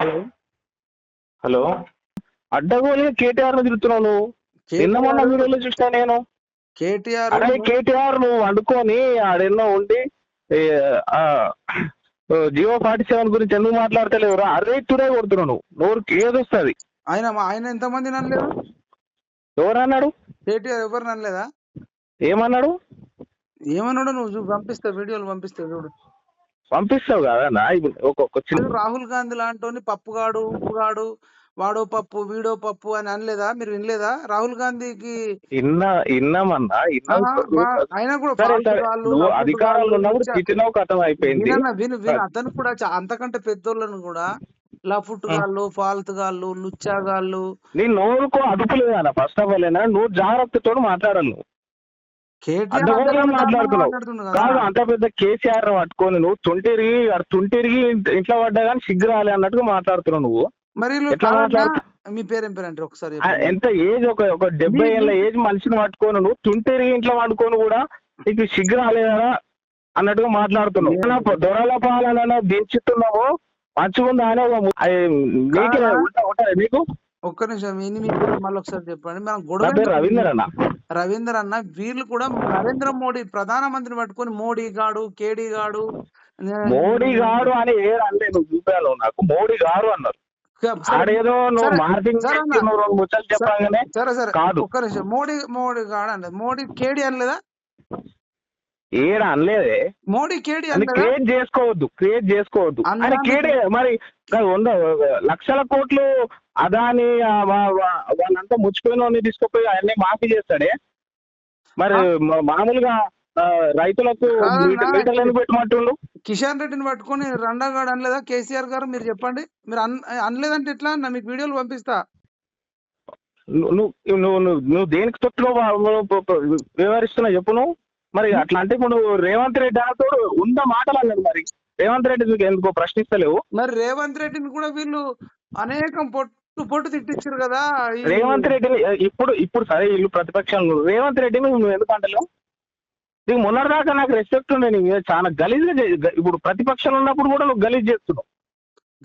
Hello? Hello? అడ్డగోలుగా కేటీఆర్ను తిరుగుతున్నావు నువ్వు. నిన్న మొన్న వీడియోలో చూసినా నేను. కేటీఆర్ అరే కేటీఆర్ నువ్వు అనుకొని ఆడెన్నో ఉండి జియో ఫార్టీ సెవెన్ గురించి ఎందుకు మాట్లాడతలేవురా? అరే టుడే కొడుతున్నావు నువ్వు. నోరుకి ఏదొస్తుంది ఆయన ఆయన ఎంతమంది ననలేదు ఎవరన్నాడు? కేటీఆర్ ఎవరు ననలేదా ఏమన్నాడు? ఏమన్నాడు నువ్వు పంపిస్తా వీడియోలు పంపిస్తా చూడు. పంపిస్తావు కదా నా ఇప్పుడు ఒక ఒక చిన్న రాహుల్ గాంధీ లాంటి పప్పుగాడు ఉప్పుగాడు వాడో పప్పు వీడో పప్పు అని అనలేదా? మీరు వినలేదా? రాహుల్ గాంధీకి ఇన్న ఇన్నామన్నా ఆయన కూడా గాళ్ళు, అధికారంలో గాళ్ళు, ఉన్నప్పుడు లుచ్చ- కథం అయిపోయింది. విను విను. అతను కూడా అంతకంటే పెద్దోళ్ళను కూడా లఫుట్ గాళ్ళు ఫాల్తు గాళ్ళు లుచ్చాగాళ్ళు నీ నోరుకో అదుపు ఫస్ట్ ఆఫ్ ఆల్ అయినా నువ్వు జాగ్రత్తతో మాట్లాడాలి నువ్వు. మాట్లాడుతున్నావు. కాదు. అంత పెద్ద కేసీఆర్ పట్టుకొని నువ్వు తుంటిరిగి తుంటిరిగి ఇంట్- ఇంట్లో పడ్డా కానీ సిగ్గురాలి అన్నట్టుగా మాట్లాడుతున్నావు నువ్వు. మరి మీ పేరు ఏం పేరు అంటే ఒకసారి. ఎంత ఏజ్ ఒక ఒక డెబ్బై ఏళ్ళ ఏజ్ మనిషిని పట్టుకొని నువ్వు తుంటిరిగి ఇంట్లో పట్టుకొని కూడా నీకు సిగ్గు రాలేదా అన్నట్టుగా మాట్లాడుతున్నావు. దొరల పాలన దించుతున్నావు మంచిగుందా అనే నీకే ఒక్క నిమిషం మళ్ళీ ఒకసారి చెప్పండి. మనం గొడవ రవీందర్ అన్న రవీందర్ అన్న వీళ్ళు కూడా నరేంద్ర మోడీ ప్రధానమంత్రిని పట్టుకొని మోడీ గాడు కేడీ గాడు మోడీ గారు అని ఏ చూపాను నాకు మోడీ గారు అన్నారు. సరే, ఆడేదో నువ్వు కాదు. మోడీ మోడీ గాడు మోడీ కేడీ అనలేదా? ఏడ అనలేదే. మోడీ కేడీ క్రియేట్ చేసుకోవద్దు క్రియేట్ చేసుకోవద్దు. అని కేడే మరి వంద లక్షల కోట్లు అదాని వాళ్ళంతా ముచ్చిపోయిన వాడిని తీసుకుపోయి అన్ని మాఫీ చేస్తాడే? మరి మామూలుగా రైతులకు మీటర్లను పెట్టమంటుండు కిషన్ రెడ్డిని పట్టుకొని రండాగాడు అనలేదా? కేసీఆర్ గారు మీరు చెప్పండి. మీరు అన్ అనలేదంటే ఎట్లా అన్న? మీకు వీడియోలు పంపిస్తా. నువ్వు నువ్వు నువ్వు దేనికి తొట్టులో వివరిస్తున్నా చెప్పు నువ్వు. మరి అట్లా అంటే ఇప్పుడు రేవంత్ రెడ్డి అనతోడు ఉంద మాటలు అన్నాడు మరి. రేవంత్ రెడ్డి నీకు ఎందుకో ప్రశ్నిస్తలేవు? మరి రేవంత్ రెడ్డిని కూడా వీళ్ళు అనేకం పొట్టు పొట్టు తిట్టించారు కదా రేవంత్ రెడ్డిని ఇప్పుడు ఇప్పుడు సరే వీళ్ళు ప్రతిపక్షంలో రేవంత్ రెడ్డిని నువ్వు ఎందుకు అంటలేవు? నీకు మొన్నటిదాకా నాకు రెస్పెక్ట్ ఉండే నీ మీద చాలా గలీజ్గా ఇప్పుడు ప్రతిపక్షంలో ఉన్నప్పుడు కూడా నువ్వు గలీజ్ చేస్తున్నావు.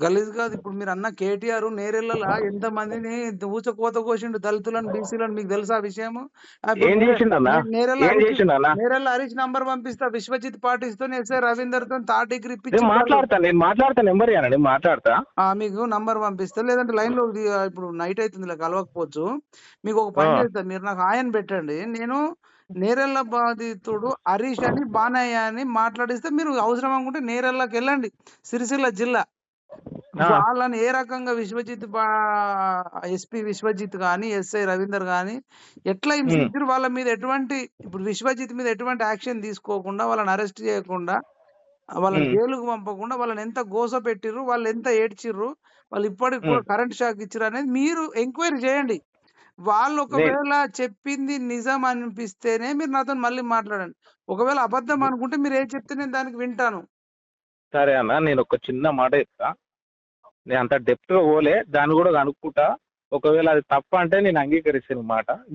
గలీజ్ కాదు. ఇప్పుడు మీరు అన్న కేటీఆర్ నేరెళ్ళలా ఎంత మందిని ఊచకోత కోసిండు దళితులను బీసీలను మీకు తెలుసా ఆ విషయం నేరెళ్ళ హరీష్- నంబర్ పంపిస్తా. విశ్వజిత్ పాటిస్తో ఎస్ఐ రవీందర్తో ఇప్పించి మాట్లాడతా నేను మాట్లాడతా నెంబర్ మాట్లాడతా. ఆ, మీకు నంబర్ పంపిస్తా. లేదంటే లైన్లో ఇప్పుడు నైట్ అవుతుంది కలవకపోవచ్చు. మీకు ఒక పని. చేస్తా మీరు నాకు ఆయన పెట్టండి. నేను నేరెళ్ళ బాధితుడు హరీష్ అని బానయ్య అని మాట్లాడిస్తే మీరు అవసరం అనుకుంటే నేరెళ్ళకి వెళ్ళండి. సిరిసిల్ల జిల్లా. వాళ్ళని ఏ రకంగా విశ్వజిత్ ఎస్పీ విశ్వజిత్ గాని ఎస్ఐ రవీందర్ గాని ఎట్లా హింసించారు వాళ్ళ మీద ఎటువంటి ఇప్పుడు విశ్వజిత్ మీద ఎటువంటి యాక్షన్ తీసుకోకుండా వాళ్ళని అరెస్ట్ చేయకుండా వాళ్ళని. జైలుకు పంపకుండా వాళ్ళని ఎంత గోస పెట్టిర్రు వాళ్ళు ఎంత ఏడ్చిర్రు వాళ్ళు ఇప్పటికి కూడా. కరెంట్ షాక్ ఇచ్చారు అనేది మీరు ఎంక్వైరీ చేయండి. వాళ్ళు ఒకవేళ చెప్పింది నిజం అనిపిస్తేనే మీరు నాతో మళ్ళీ మాట్లాడండి. ఒకవేళ అబద్ధం అనుకుంటే మీరు ఏం చెప్తే నేను దానికి వింటాను. సరే అన్న నేను ఒక చిన్న మాట చెప్తా. నేను అంత డెప్త్గా పోలే దాన్ని కూడా కనుక్కుంటా. ఒకవేళ అది తప్ప అంటే నేను అంగీకరిస్తాను మాట.